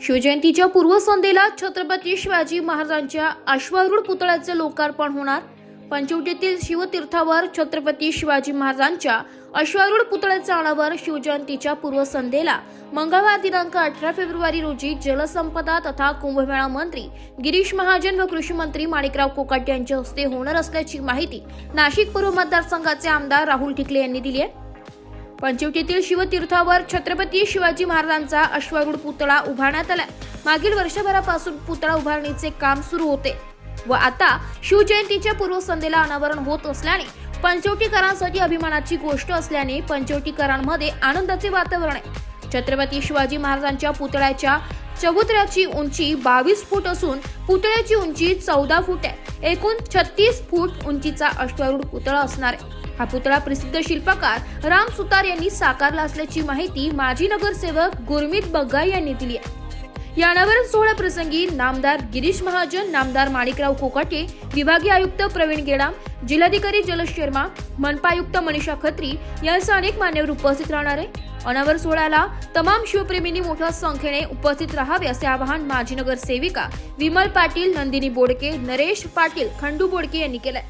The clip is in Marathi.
शिवजयंतीच्या पूर्वसंध्येला छत्रपती शिवाजी महाराजांच्या अश्वारूढ पुतळ्याचे लोकार्पण होणार. पंचवटीतील शिवतीर्थावर छत्रपती शिवाजी महाराजांच्या अश्वारूढ पुतळ्याचे अनावर शिवजयंतीच्या पूर्वसंध्येला मंगळवार दिनांक अठरा फेब्रुवारी रोजी जलसंपदा तथा कुंभमेळा मंत्री गिरीश महाजन व कृषी मंत्री माणिकराव कोकाटे यांच्या हस्ते होणार असल्याची माहिती नाशिक पूर्व मतदारसंघाचे आमदार राहुल ठिकले यांनी दिली आहे. पंचवटीतील शिवतीर्थावर छत्रपती शिवाजी महाराजांचा अश्वारूढ पुतळा उभारण्यात आला मागील वर्षभरापासून पुतळा उभारणीचे काम सुरू होते व आता शिवजयंतीच्या पूर्वसंध्येला अनावरण होत असल्याने पंचवटीकरांसाठी अभिमानाची गोष्ट असल्याने पंचवटीकरांमध्ये आनंदाचे वातावरण आहे. छत्रपती शिवाजी महाराजांच्या पुतळ्याच्या चबुतऱ्याची उंची बावीस फूट असून पुतळ्याची उंची चौदा फूट आहे. एकूण छत्तीस फूट उंचीचा अश्वारूढ पुतळा असणार हा पुतळा प्रसिद्ध शिल्पकार राम सुतार यांनी साकारला असल्याची माहिती माजी नगरसेवक गुरमीत बग्गा यांनी दिली आहे. या अनावरण सोहळा प्रसंगी नामदार गिरीश महाजन नामदार माणिकराव कोकाटे विभागीय आयुक्त प्रवीण गेडाम जिल्हाधिकारी जलश शर्मा मनपा आयुक्त मनीषा खत्री यांसह अनेक मान्यवर उपस्थित राहणार आहे अनावर सोहळ्याला तमाम शिवप्रेमींनी मोठ्या संख्येने उपस्थित राहावे असे आवाहन माजी नगरसेविका विमल पाटील नंदिनी बोडके नरेश पाटील खंडू बोडके यांनी केलंय.